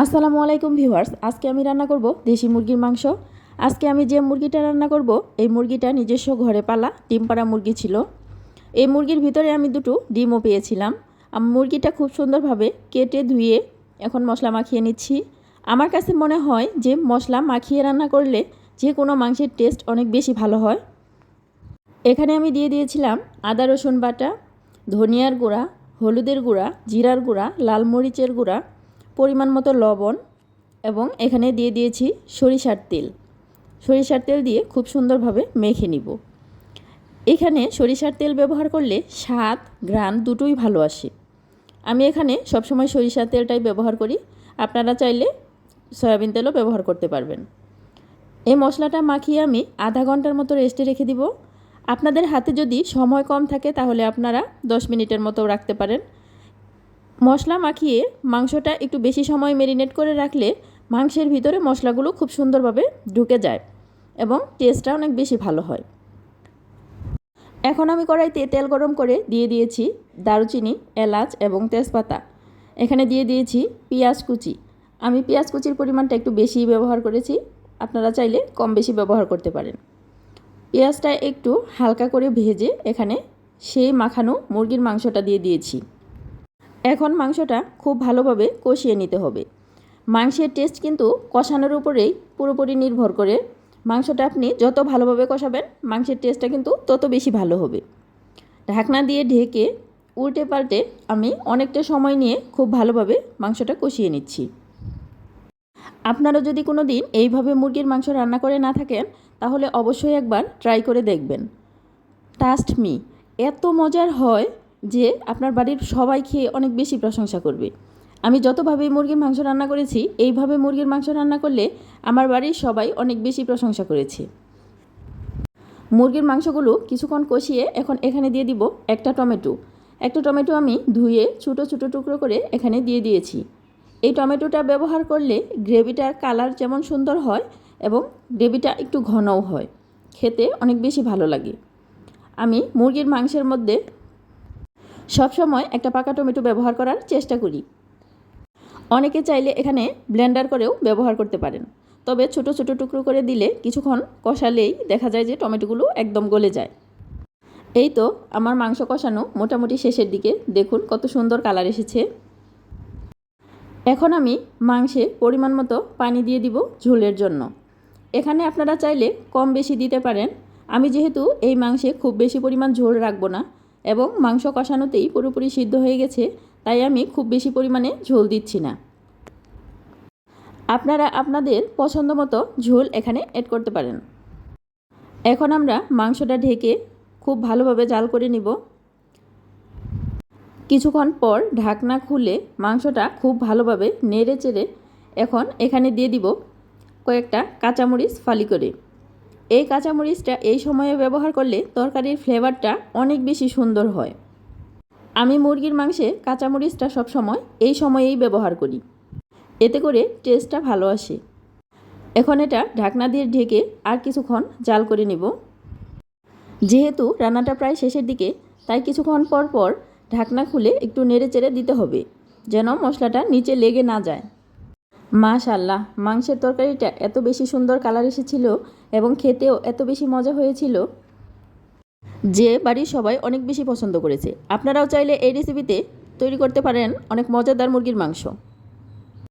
আসসালামু আলাইকুম ভিউয়ার্স, আজকে আমি রান্না করব দেশি মুরগির মাংস। আজকে আমি যে মুরগিটা রান্না করব, এই মুরগিটা নিজস্ব ঘরে পালা ডিম পাড়া মুরগি ছিল। এই মুরগির ভিতরে আমি দুটো ডিমও পেয়েছিলাম। মুরগিটা খুব সুন্দরভাবে কেটে ধুয়ে এখন মশলা মাখিয়ে নিচ্ছি। আমার কাছে মনে হয় যে মশলা মাখিয়ে রান্না করলে যে কোনো মাংসের টেস্ট অনেক বেশি ভালো হয়। এখানে আমি দিয়ে দিয়েছিলাম আদা, রসুন বাটা, ধনিয়ার গুঁড়া, হলুদের গুঁড়া, জিরার গুঁড়া, লাল মরিচের গুঁড়া পরিমাণ মতো লবণ এবং এখানে দিয়ে দিয়েছি সরিষার তেল। সরিষার তেল দিয়ে খুব সুন্দরভাবে মেখে নিব। এখানে সরিষার তেল ব্যবহার করলে স্বাদ, ঘ্রাণ দুটোই ভালো আসে। আমি এখানে সবসময় সরিষার তেলটাই ব্যবহার করি। আপনারা চাইলে সয়াবিন তেলও ব্যবহার করতে পারবেন। এই মশলাটা মাখিয়ে আমি আধা ঘণ্টার মতো রেস্টে রেখে দিব। আপনাদের হাতে যদি সময় কম থাকে তাহলে আপনারা দশ মিনিটের মতো রাখতে পারেন। মশলা মাখিয়ে মাংসটা একটু বেশি সময় মেরিনেট করে রাখলে মাংসের ভিতরে মশলাগুলো খুব সুন্দরভাবে ঢুকে যায় এবং টেস্টটা অনেক বেশি ভালো হয়। এখন আমি কড়াইতে তেল গরম করে দিয়ে দিয়েছি দারুচিনি, এলাচ এবং তেজপাতা। এখানে দিয়ে দিয়েছি পেঁয়াজ কুচি। আমি পেঁয়াজ কুচির পরিমাণটা একটু বেশি ব্যবহার করেছি, আপনারা চাইলে কম বেশি ব্যবহার করতে পারেন। পেঁয়াজটা একটু হালকা করে ভেজে এখানে সেই মাখানো মুরগির মাংসটা দিয়ে দিয়েছি। এখন মাংসটা খুব ভালোভাবে কষিয়ে নিতে হবে। মাংসের টেস্ট কিন্তু কষানোর উপরেই পুরোপুরি নির্ভর করে। মাংসটা আপনি যত ভালোভাবে কষাবেন, মাংসের টেস্টটা কিন্তু তত বেশি ভালো হবে। ঢাকনা দিয়ে ঢেকে উল্টে পাল্টে আমি অনেকটা সময় নিয়ে খুব ভালোভাবে মাংসটা কষিয়ে নিচ্ছি। আপনারা যদি কোনো দিন এইভাবে মুরগির মাংস রান্না করে না থাকেন, তাহলে অবশ্যই একবার ট্রাই করে দেখবেন। টাস্ট মি এত মজার হয় যে আপনার বাড়ির সবাই খেয়ে অনেক বেশি প্রশংসা করবে। আমি যতভাবে মুরগির মাংস রান্না করেছি, এইভাবে মুরগির মাংস রান্না করলে আমার বাড়ির সবাই অনেক বেশি প্রশংসা করেছে। মুরগির মাংসগুলো কিছুক্ষণ কষিয়ে এখন এখানে দিয়ে দিব একটা টমেটো। একটা টমেটো আমি ধুয়ে ছোটো ছোটো টুকরো করে এখানে দিয়ে দিয়েছি। এই টমেটোটা ব্যবহার করলে গ্রেভিটার কালার যেমন সুন্দর হয় এবং গ্রেভিটা একটু ঘনও হয়। খেতে অনেক বেশি ভালো লাগে। আমি মুরগির মাংসের মধ্যে সবসময় একটা পাকা টমেটো ব্যবহার করার চেষ্টা করি। অনেকে চাইলে এখানে ব্লেন্ডার করেও ব্যবহার করতে পারেন। তবে ছোট ছোট টুকরো করে দিলে কিছুক্ষণ কষালেই দেখা যায় যে টমেটোগুলো একদম গলে যায়। এই তো আমার মাংস কষানো মোটামুটি শেষের দিকে। দেখুন কত সুন্দর কালার এসেছে। এখন আমি মাংসে পরিমাণ মতো পানি দিয়ে দিব ঝোলের জন্য। এখানে আপনারা চাইলে কম বেশি দিতে পারেন। আমি যেহেতু এই মাংসে খুব বেশি পরিমাণ ঝোল রাখব না এবং মাংস কষানোতেই পুরোপুরি সিদ্ধ হয়ে গেছে, তাই আমি খুব বেশি পরিমাণে ঝোল দিচ্ছি না। আপনারা আপনাদের পছন্দ মতো ঝোল এখানে অ্যাড করতে পারেন। এখন আমরা মাংসটা ঢেকে খুব ভালোভাবে জাল করে নিব। কিছুক্ষণ পর ঢাকনা খুলে মাংসটা খুব ভালোভাবে নেড়ে চেড়ে এখন এখানে দিয়ে দিব কয়েকটা কাঁচামরিচ ফালি করে। এই কাঁচামরিচটা এই সময়ে ব্যবহার করলে তরকারির ফ্লেভারটা অনেক বেশি সুন্দর হয়। আমি মুরগির মাংসে কাঁচামরিচটা সবসময় এই সময়েই ব্যবহার করি। এতে করে টেস্টটা ভালো আসে। এখন এটা ঢাকনা দিয়ে ঢেকে আর কিছুক্ষণ জাল করে নেব। যেহেতু রান্নাটা প্রায় শেষের দিকে, তাই কিছুক্ষণ পর পর ঢাকনা খুলে একটু নেড়ে চেড়ে দিতে হবে, যেন মশলাটা নিচে লেগে না যায়। মাশাল্লাহ, মাংসের তরকারিটা এত বেশি সুন্দর কালার এসেছিল এবং খেতেও এত বেশি মজা হয়েছিল যে বাড়ির সবাই অনেক বেশি পছন্দ করেছে। আপনারাও চাইলে এই রেসিপিতে তৈরি করতে পারেন অনেক মজাদার মুরগির মাংস।